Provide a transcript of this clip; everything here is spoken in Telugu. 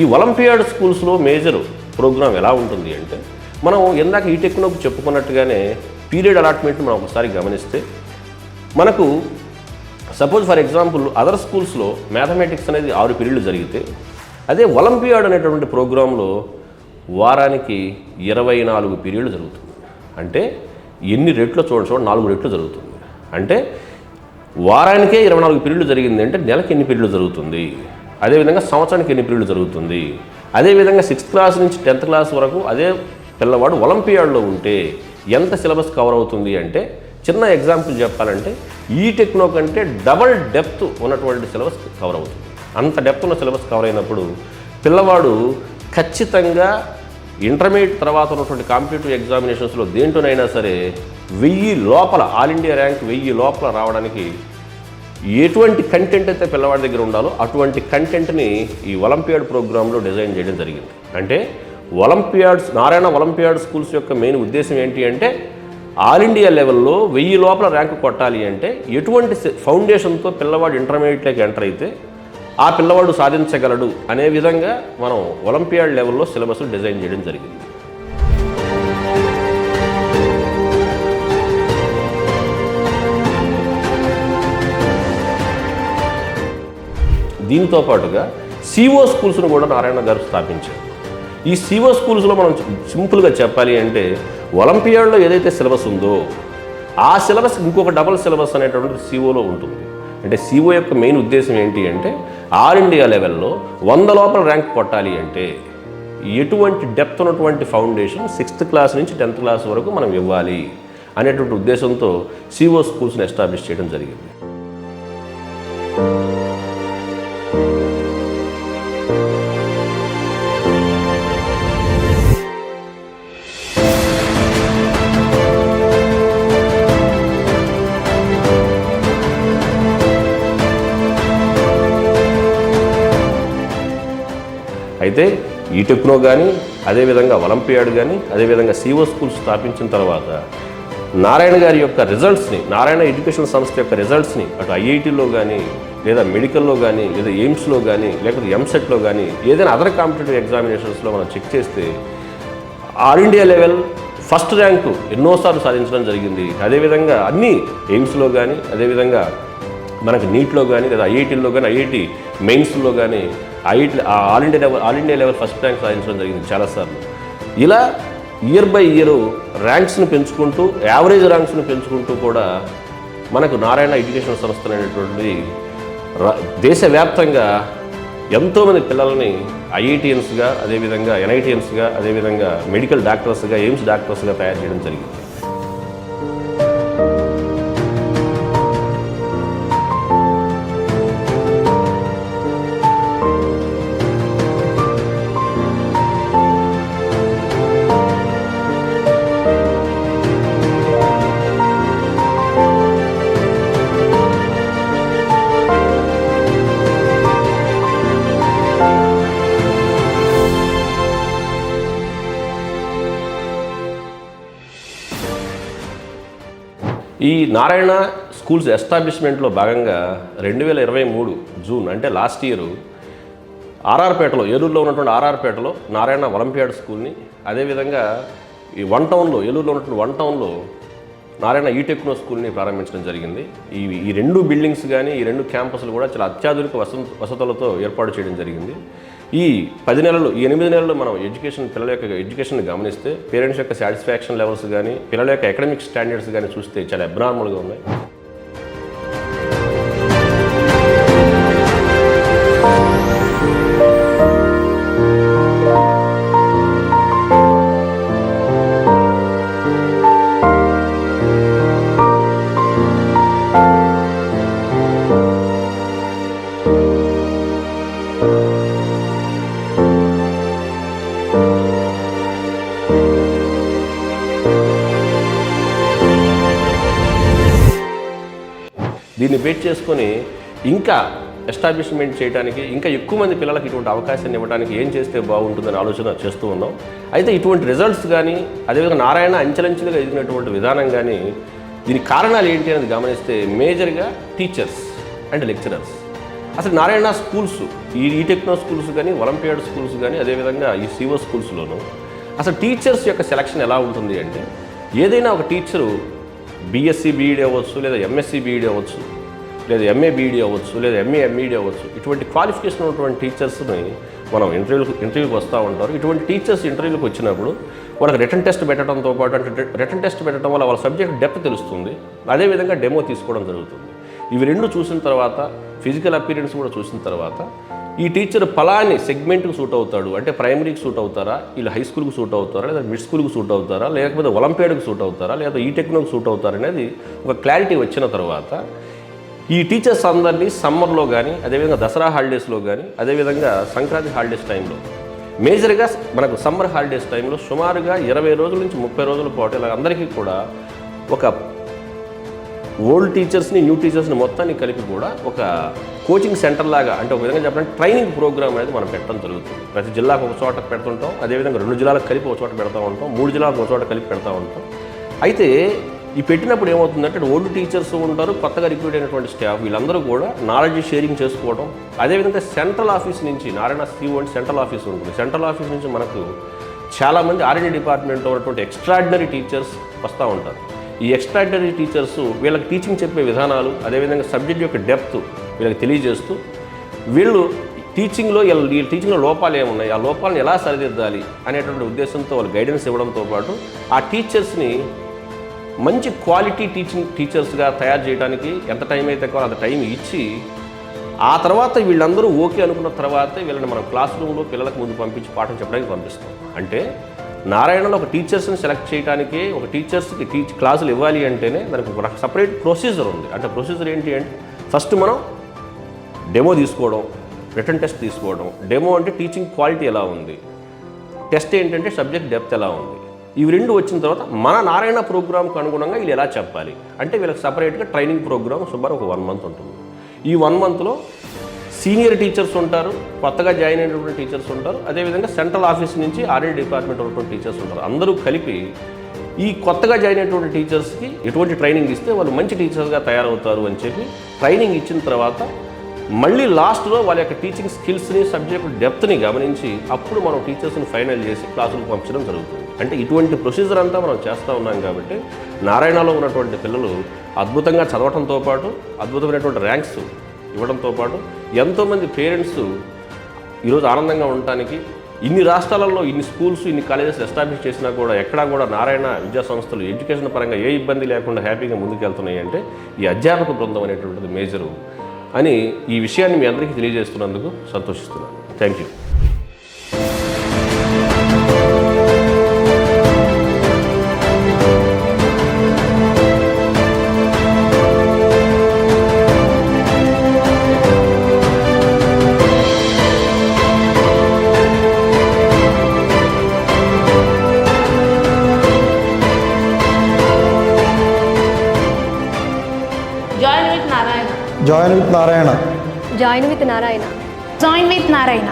ఈ ఒలింపియాడ్ స్కూల్స్లో మేజర్ ప్రోగ్రామ్ ఎలా ఉంటుంది అంటే మనం ఇందాక ఈ టెక్నోకి చెప్పుకున్నట్టుగానే పీరియడ్ అలాట్మెంట్ మనం ఒకసారి గమనిస్తే మనకు సపోజ్ ఫర్ ఎగ్జాంపుల్ అదర్ స్కూల్స్లో మ్యాథమెటిక్స్ అనేది ఆరు పీరియడ్లు జరిగితే అదే ఒలింపియాడ్ అనేటువంటి ప్రోగ్రాంలో వారానికి ఇరవై నాలుగు పీరియడ్లు జరుగుతుంది. అంటే ఎన్ని రెట్లు చూడండి చూడండి నాలుగు రెట్లు జరుగుతుంది. అంటే వారానికే ఇరవై నాలుగు పీరియడ్లు జరిగింది అంటే నెలకి ఎన్ని పీరియడ్లు జరుగుతుంది? అదేవిధంగా సంవత్సరానికి ఎన్ని పీరియడ్లు జరుగుతుంది? అదేవిధంగా సిక్స్త్ క్లాస్ నుంచి టెన్త్ క్లాస్ వరకు అదే పిల్లవాడు ఒలింపియాడ్లో ఉంటే ఎంత సిలబస్ కవర్ అవుతుంది అంటే చిన్న ఎగ్జాంపుల్ చెప్పాలంటే ఈ టెక్నో కంటే డబల్ డెప్త్ ఉన్నటువంటి సిలబస్ కవర్ అవుతుంది. అంత డెప్త్ ఉన్న సిలబస్ కవర్ అయినప్పుడు పిల్లవాడు ఖచ్చితంగా ఇంటర్మీడియట్ తర్వాత ఉన్నటువంటి కాంపిటేటివ్ ఎగ్జామినేషన్స్లో దేంట్లోనైనా సరే వెయ్యి లోపల ఆల్ ఇండియా ర్యాంక్ వెయ్యి లోపల రావడానికి ఎటువంటి కంటెంట్ అయితే పిల్లవాడి దగ్గర ఉండాలో అటువంటి కంటెంట్ని ఈ ఒలింపియాడ్ ప్రోగ్రాంలో డిజైన్ చేయడం జరిగింది. అంటే ఒలింపియాడ్స్ నారాయణ ఒలింపియాడ్ స్కూల్స్ యొక్క మెయిన్ ఉద్దేశం ఏంటి అంటే ఆల్ ఇండియా లెవెల్లో వెయ్యి లోపల ర్యాంకు కొట్టాలి అంటే ఎటువంటి ఫౌండేషన్తో పిల్లవాడు ఇంటర్మీడియట్లోకి ఎంటర్ అయితే ఆ పిల్లవాడు సాధించగలడు అనే విధంగా మనం ఒలింపియాడ్ లెవెల్లో సిలబస్ డిజైన్ చేయడం జరిగింది. దీంతో పాటుగా సిఓ స్కూల్స్ను కూడా నారాయణ గారు స్థాపించారు. ఈ సిఓ స్కూల్స్లో మనం సింపుల్గా చెప్పాలి అంటే ఒలింపియాడ్లో ఏదైతే సిలబస్ ఉందో ఆ సిలబస్ ఇంకొక డబల్ సిలబస్ అనేటువంటిది సిఓలో ఉంటుంది. అంటే సిఓ యొక్క మెయిన్ ఉద్దేశం ఏంటి అంటే ఆల్ ఇండియా లెవెల్లో వంద లోపల ర్యాంక్ కొట్టాలి అంటే ఎటువంటి డెప్త్ ఉన్నటువంటి ఫౌండేషన్ సిక్స్త్ క్లాస్ నుంచి టెన్త్ క్లాస్ వరకు మనం ఇవ్వాలి అనేటువంటి ఉద్దేశంతో సిఓ స్కూల్స్ని ఎస్టాబ్లిష్ చేయడం జరిగింది. అయితే ఈ టెక్నో కానీ అదేవిధంగా ఒలింపియాడ్ కానీ అదేవిధంగా సిఓ స్కూల్స్ స్థాపించిన తర్వాత నారాయణ గారి యొక్క రిజల్ట్స్ని నారాయణ ఎడ్యుకేషన్ సంస్థ యొక్క రిజల్ట్స్ని అటు ఐఐటీలో కానీ లేదా మెడికల్లో కానీ లేదా ఎయిమ్స్లో కానీ లేకపోతే ఎంసెట్లో కానీ ఏదైనా అదర్ కాంపిటేటివ్ ఎగ్జామినేషన్స్లో మనం చెక్ చేస్తే all India level first rank ఎన్నోసార్లు సాధించడం జరిగింది. అదేవిధంగా అన్ని ఎయిమ్స్లో కానీ అదేవిధంగా మనకు నీట్లో కానీ లేదా ఐఐటీల్లో కానీ ఐఐటి మెయిన్స్లో కానీ ఐట్ all India level all India level first rank సాధించడం జరిగింది చాలాసార్లు ఇలా ఇయర్ బై ఇయర్ ర్యాంక్స్ని పెంచుకుంటూ యావరేజ్ ర్యాంక్స్ని పెంచుకుంటూ కూడా మనకు నారాయణ ఎడ్యుకేషన్ సంస్థ అనేటువంటిది దేశవ్యాప్తంగా ఎంతోమంది పిల్లల్ని ఐఐటిఎన్స్గా అదేవిధంగా ఎన్ఐటిఎన్స్గా అదేవిధంగా మెడికల్ డాక్టర్స్గా ఎయిమ్స్ డాక్టర్స్గా తయారు చేయడం జరిగింది. ఈ నారాయణ స్కూల్స్ ఎస్టాబ్లిష్మెంట్లో భాగంగా రెండు వేల ఇరవై మూడు జూన్ అంటే లాస్ట్ ఇయర్ ఆర్ఆర్పేటలో ఏలూరులో ఉన్నటువంటి ఆర్ఆర్పేటలో నారాయణ ఒలింపియాడ్ స్కూల్ని అదేవిధంగా ఈ వన్ టౌన్లో ఏలూరులో ఉన్నటువంటి వన్ టౌన్లో నారాయణ ఈ టెక్నో స్కూల్ని ప్రారంభించడం జరిగింది. ఈ ఈ రెండు బిల్డింగ్స్ కానీ ఈ రెండు క్యాంపస్లు కూడా చాలా అత్యాధునిక వస వసతులతో ఏర్పాటు చేయడం జరిగింది. ఈ పది నెలలు ఈ ఎనిమిది నెలలు మనం ఎడ్యుకేషన్ పిల్లల యొక్క ఎడ్యుకేషన్ గమనిస్తే పేరెంట్స్ యొక్క సాటిస్ఫాక్షన్ లెవెల్స్ కానీ పిల్లల యొక్క అకాడమిక్ స్టాండర్డ్స్ కానీ చూస్తే చాలా అబ్నార్మల్గా ఉన్నాయి. చేసుకొని ఇంకా ఎస్టాబ్లిష్మెంట్ చేయడానికి ఇంకా ఎక్కువ మంది పిల్లలకు ఇటువంటి అవకాశాన్ని ఇవ్వడానికి ఏం చేస్తే బాగుంటుందని ఆలోచన చేస్తూ ఉన్నాం. అయితే ఇటువంటి రిజల్ట్స్ కానీ అదేవిధంగా నారాయణ అంచెలంచెలుగా ఎదిగినటువంటి విధానం కానీ దీని కారణాలు ఏంటి అనేది గమనిస్తే మేజర్గా టీచర్స్ అండ్ లెక్చరర్స్ అసలు నారాయణ స్కూల్స్ ఈ ఈ టెక్నో స్కూల్స్ కానీ ఒలింపియాడ్ స్కూల్స్ కానీ అదేవిధంగా ఈ సివో స్కూల్స్లోనూ అసలు టీచర్స్ యొక్క సెలక్షన్ ఎలా ఉంటుంది అంటే ఏదైనా ఒక టీచరు బీఎస్సీ బీఈడీ అవ్వచ్చు లేదా ఎంఎస్సీ బీఈడీ అవ్వచ్చు లేదా ఎంఏ బీఈడీ అవ్వచ్చు లేదా ఎంఏ ఎంఈడీ అవ్వచ్చు. ఇటువంటి క్వాలిఫికేషన్ ఉన్నటువంటి టీచర్స్ని మనం ఇంటర్వ్యూలకు ఇంటర్వ్యూకి వస్తూ ఉంటారు. ఇటువంటి టీచర్స్ ఇంటర్వ్యూలకు వచ్చినప్పుడు వాళ్ళకి రిటర్న్ టెస్ట్ పెట్టడంతో పాటు అంటే రిటర్న్ టెస్ట్ పెట్టడం వల్ల వాళ్ళ సబ్జెక్ట్ డెప్త్ తెలుస్తుంది. అదేవిధంగా డెమో తీసుకోవడం జరుగుతుంది. ఇవి రెండు చూసిన తర్వాత ఫిజికల్ అపీరెన్స్ కూడా చూసిన తర్వాత ఈ టీచర్ ఫలాన్ని సెగ్మెంట్కి సూట్ అవుతాడు. అంటే ప్రైమరీకి సూట్ అవుతారా? వీళ్ళు హై స్కూల్కి సూట్ అవుతారా? లేదా మిడ్ స్కూల్కి సూట్ అవుతారా? లేకపోతే ఒలింపియాడ్కి సూట్ అవుతారా? లేదా ఈ టెక్నోకి సూట్ అవుతారా? అనేది ఒక క్లారిటీ వచ్చిన తర్వాత ఈ టీచర్స్ అందరినీ సమ్మర్లో కానీ అదేవిధంగా దసరా హాలిడేస్లో కానీ అదేవిధంగా సంక్రాంతి హాలిడేస్ టైంలో. మేజర్గా మనకు సమ్మర్ హాలిడేస్ టైంలో సుమారుగా ఇరవై రోజుల నుంచి ముప్పై రోజుల పాటు ఇలా అందరికీ కూడా ఒక ఓల్డ్ టీచర్స్ని న్యూ టీచర్స్ని మొత్తాన్ని కలిపి కూడా ఒక కోచింగ్ సెంటర్ లాగా అంటే ఒక విధంగా చెప్పాలంటే ట్రైనింగ్ ప్రోగ్రామ్ అనేది మనం పెట్టడం జరుగుతుంది. ప్రతి జిల్లాకు ఒక చోట పెడుతుంటాం అదేవిధంగా రెండు జిల్లాలకు కలిపి ఒక చోట పెడతా ఉంటాం మూడు జిల్లాలకు ఒక చోట కలిపి పెడతా ఉంటాం. అయితే ఈ పెట్టినప్పుడు ఏమవుతుందంటే ఓల్డ్ టీచర్స్ ఉంటారు కొత్తగా రిక్రూట్ అయినటువంటి స్టాఫ్ వీళ్ళందరూ కూడా నాలెడ్జ్ షేరింగ్ చేసుకోవడం అదేవిధంగా సెంట్రల్ ఆఫీస్ నుంచి నారాయణ స్కీమ్ అంటే సెంట్రల్ ఆఫీస్ ఉంటుంది. సెంట్రల్ ఆఫీస్ నుంచి మనకు చాలామంది ఆర్ఎండి డిపార్ట్మెంట్లో ఉన్నటువంటి ఎక్స్ట్రాడినరీ టీచర్స్ వస్తూ ఉంటారు. ఈ ఎక్స్ట్రాడినరీ టీచర్స్ వీళ్ళకి టీచింగ్ చెప్పే విధానాలు అదేవిధంగా సబ్జెక్ట్ యొక్క డెప్త్ వీళ్ళకి తెలియజేస్తూ వీళ్ళు టీచింగ్లో వీళ్ళ టీచింగ్లో లోపాలు ఏమున్నాయి ఆ లోపాలను ఎలా సరిదిద్దాలి అనేటువంటి ఉద్దేశంతో వాళ్ళు గైడెన్స్ ఇవ్వడంతో పాటు ఆ టీచర్స్ని మంచి క్వాలిటీ టీచింగ్ టీచర్స్గా తయారు చేయడానికి ఎంత టైం అయితే కావాలో అంత టైం ఇచ్చి ఆ తర్వాత వీళ్ళందరూ ఓకే అనుకున్న తర్వాత వీళ్ళని మనం క్లాస్ రూమ్లో పిల్లలకు ముందు పంపించి పాఠం చెప్పడానికి పంపిస్తాం. అంటే నారాయణలో ఒక టీచర్స్ని సెలెక్ట్ చేయడానికి ఒక టీచర్స్కి టీచ్ క్లాసులు ఇవ్వాలి అంటేనే దానికి ఒక సపరేట్ ప్రొసీజర్ ఉంది. అంటే ప్రొసీజర్ ఏంటి అంటే ఫస్ట్ మనం డెమో తీసుకోవడం రిటర్న్ టెస్ట్ తీసుకోవడం. డెమో అంటే టీచింగ్ క్వాలిటీ ఎలా ఉంది? టెస్ట్ ఏంటంటే సబ్జెక్ట్ డెప్త్ ఎలా ఉంది? ఇవి రెండు వచ్చిన తర్వాత మన నారాయణ ప్రోగ్రామ్కి అనుగుణంగా వీళ్ళు ఎలా చెప్పాలి? అంటే వీళ్ళకి సపరేట్గా ట్రైనింగ్ ప్రోగ్రామ్ సుమారు ఒక వన్ మంత్ ఉంటుంది. ఈ వన్ మంత్లో సీనియర్ టీచర్స్ ఉంటారు కొత్తగా జాయిన్ అయినటువంటి టీచర్స్ ఉంటారు అదేవిధంగా సెంట్రల్ ఆఫీస్ నుంచి ఆర్డీ డిపార్ట్మెంట్ ఉన్నటువంటి టీచర్స్ ఉంటారు. అందరూ కలిపి ఈ కొత్తగా జాయిన్ అయినటువంటి టీచర్స్కి ఎటువంటి ట్రైనింగ్ ఇస్తే వాళ్ళు మంచి టీచర్స్గా తయారవుతారు అని చెప్పి ట్రైనింగ్ ఇచ్చిన తర్వాత మళ్ళీ లాస్ట్లో వాళ్ళ యొక్క టీచింగ్ స్కిల్స్ని సబ్జెక్ట్ డెప్త్ని గమనించి అప్పుడు మనం టీచర్స్ని ఫైనల్ చేసి క్లాసులకు పంపించడం జరుగుతుంది. అంటే ఇటువంటి ప్రొసీజర్ అంతా మనం చేస్తూ ఉన్నాం కాబట్టి నారాయణలో ఉన్నటువంటి పిల్లలు అద్భుతంగా చదవటంతో పాటు అద్భుతమైనటువంటి ర్యాంక్స్ ఇవ్వడంతో పాటు ఎంతోమంది పేరెంట్స్ ఈరోజు ఆనందంగా ఉండటానికి ఇన్ని రాష్ట్రాలలో ఇన్ని స్కూల్స్ ఇన్ని కాలేజెస్ ఎస్టాబ్లిష్ చేసినా కూడా ఎక్కడా కూడా నారాయణ విద్యా సంస్థలు ఎడ్యుకేషన్ పరంగా ఏ ఇబ్బంది లేకుండా హ్యాపీగా ముందుకెళ్తున్నాయి అంటే ఈ అధ్యాపక బృందం అనేటువంటిది మేజరు అని ఈ విషయాన్ని మీ అందరికీ తెలియజేస్తున్నందుకు సంతోషిస్తున్నాను. Thank you join with Narayana join with Narayana join with Narayana join with Narayana